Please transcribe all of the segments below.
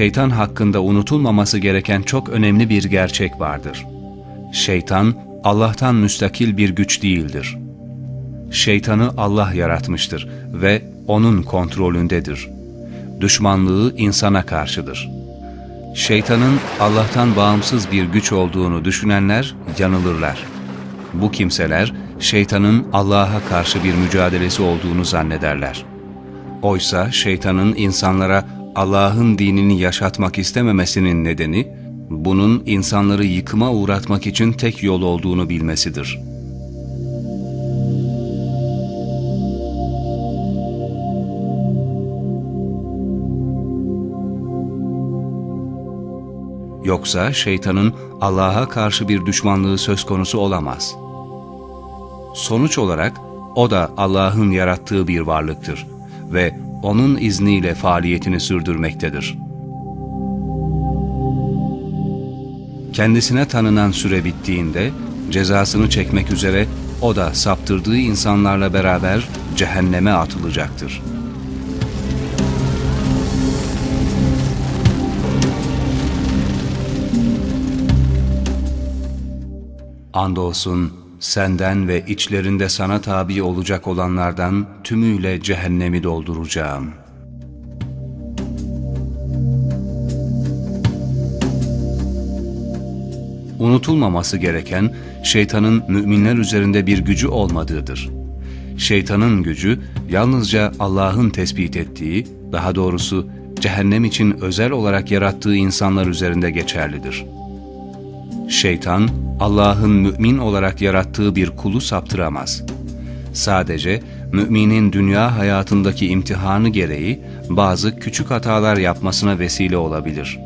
şeytan hakkında unutulmaması gereken çok önemli bir gerçek vardır. Şeytan, Allah'tan müstakil bir güç değildir. Şeytanı Allah yaratmıştır ve O'nun kontrolündedir. Düşmanlığı insana karşıdır. Şeytanın Allah'tan bağımsız bir güç olduğunu düşünenler yanılırlar. Bu kimseler, şeytanın Allah'a karşı bir mücadelesi olduğunu zannederler. Oysa şeytanın insanlara Allah'ın dinini yaşatmak istememesinin nedeni, bunun insanları yıkıma uğratmak için tek yol olduğunu bilmesidir. Yoksa şeytanın Allah'a karşı bir düşmanlığı söz konusu olamaz. Sonuç olarak o da Allah'ın yarattığı bir varlıktır ve onun izniyle faaliyetini sürdürmektedir. Kendisine tanınan süre bittiğinde cezasını çekmek üzere o da saptırdığı insanlarla beraber cehenneme atılacaktır. Andolsun senden ve içlerinde sana tabi olacak olanlardan tümüyle cehennemi dolduracağım. Unutulmaması gereken şeytanın müminler üzerinde bir gücü olmadığıdır. Şeytanın gücü yalnızca Allah'ın tespit ettiği, daha doğrusu cehennem için özel olarak yarattığı insanlar üzerinde geçerlidir. Şeytan, Allah'ın mümin olarak yarattığı bir kulu saptıramaz. Sadece müminin dünya hayatındaki imtihanı gereği bazı küçük hatalar yapmasına vesile olabilir.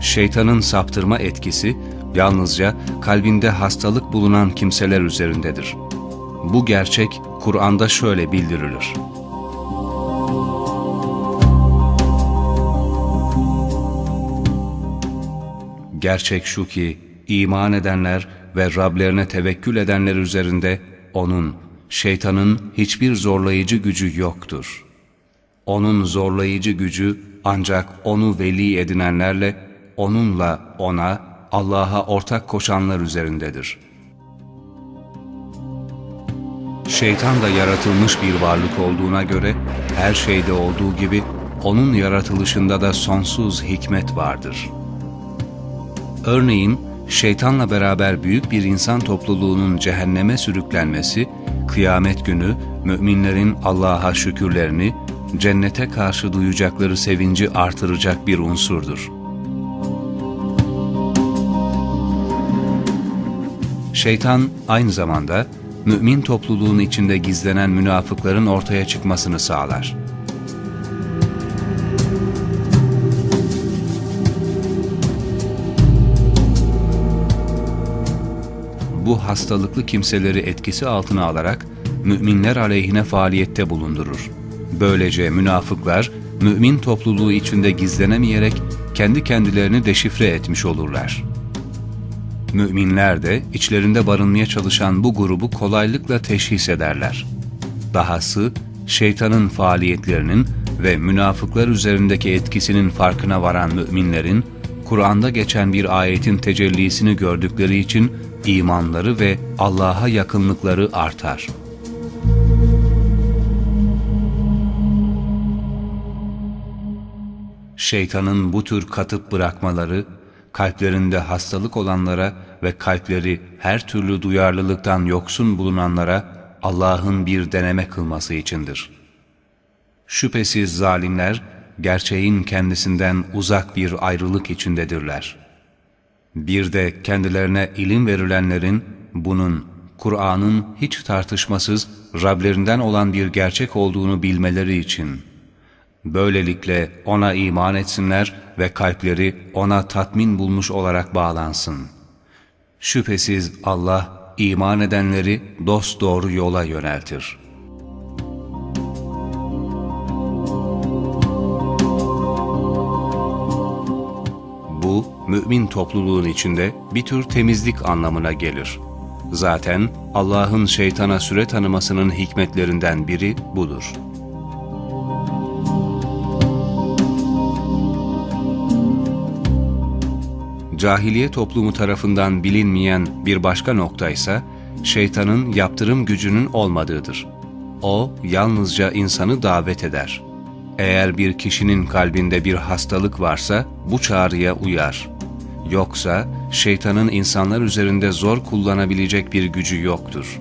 Şeytanın saptırma etkisi yalnızca kalbinde hastalık bulunan kimseler üzerindedir. Bu gerçek Kur'an'da şöyle bildirilir. Gerçek şu ki iman edenler ve Rablerine tevekkül edenler üzerinde onun, şeytanın hiçbir zorlayıcı gücü yoktur. Onun zorlayıcı gücü ancak onu veli edinenlerle, onunla ona, Allah'a ortak koşanlar üzerindedir. Şeytan da yaratılmış bir varlık olduğuna göre, her şeyde olduğu gibi onun yaratılışında da sonsuz hikmet vardır. Örneğin, şeytanla beraber büyük bir insan topluluğunun cehenneme sürüklenmesi, kıyamet günü müminlerin Allah'a şükürlerini, cennete karşı duyacakları sevinci artıracak bir unsurdur. Şeytan aynı zamanda mümin topluluğun içinde gizlenen münafıkların ortaya çıkmasını sağlar. Bu hastalıklı kimseleri etkisi altına alarak müminler aleyhine faaliyette bulundurur. Böylece münafıklar mümin topluluğu içinde gizlenemeyerek kendi kendilerini deşifre etmiş olurlar. Müminler de içlerinde barınmaya çalışan bu grubu kolaylıkla teşhis ederler. Dahası şeytanın faaliyetlerinin ve münafıklar üzerindeki etkisinin farkına varan müminlerin Kur'an'da geçen bir ayetin tecellisini gördükleri için imanları ve Allah'a yakınlıkları artar. Şeytanın bu tür katıp bırakmaları, kalplerinde hastalık olanlara ve kalpleri her türlü duyarlılıktan yoksun bulunanlara Allah'ın bir deneme kılması içindir. Şüphesiz zalimler, gerçeğin kendisinden uzak bir ayrılık içindedirler.'' Bir de kendilerine ilim verilenlerin bunun Kur'an'ın hiç tartışmasız Rablerinden olan bir gerçek olduğunu bilmeleri için böylelikle ona iman etsinler ve kalpleri ona tatmin bulmuş olarak bağlansın. Şüphesiz Allah iman edenleri dost doğru yola yöneltir.'' bu, mümin topluluğun içinde bir tür temizlik anlamına gelir. Zaten Allah'ın şeytana süre tanımasının hikmetlerinden biri budur. Cahiliye toplumu tarafından bilinmeyen bir başka nokta ise, şeytanın yaptırım gücünün olmadığıdır. O, yalnızca insanı davet eder.'' Eğer bir kişinin kalbinde bir hastalık varsa bu çağrıya uyar. Yoksa şeytanın insanlar üzerinde zor kullanabilecek bir gücü yoktur.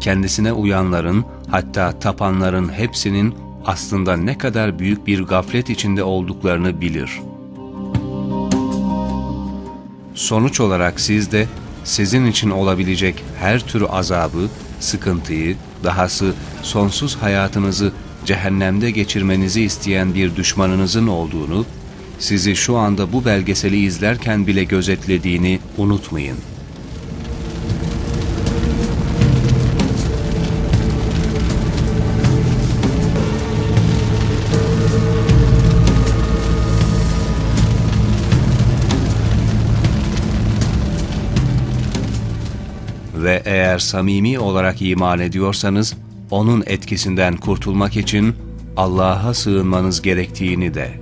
Kendisine uyanların hatta tapanların hepsinin aslında ne kadar büyük bir gaflet içinde olduklarını bilir. Sonuç olarak siz de sizin için olabilecek her tür azabı, sıkıntıyı, dahası sonsuz hayatınızı cehennemde geçirmenizi isteyen bir düşmanınızın olduğunu, sizi şu anda bu belgeseli izlerken bile gözetlediğini unutmayın. Eğer samimi olarak iman ediyorsanız, onun etkisinden kurtulmak için Allah'a sığınmanız gerektiğini de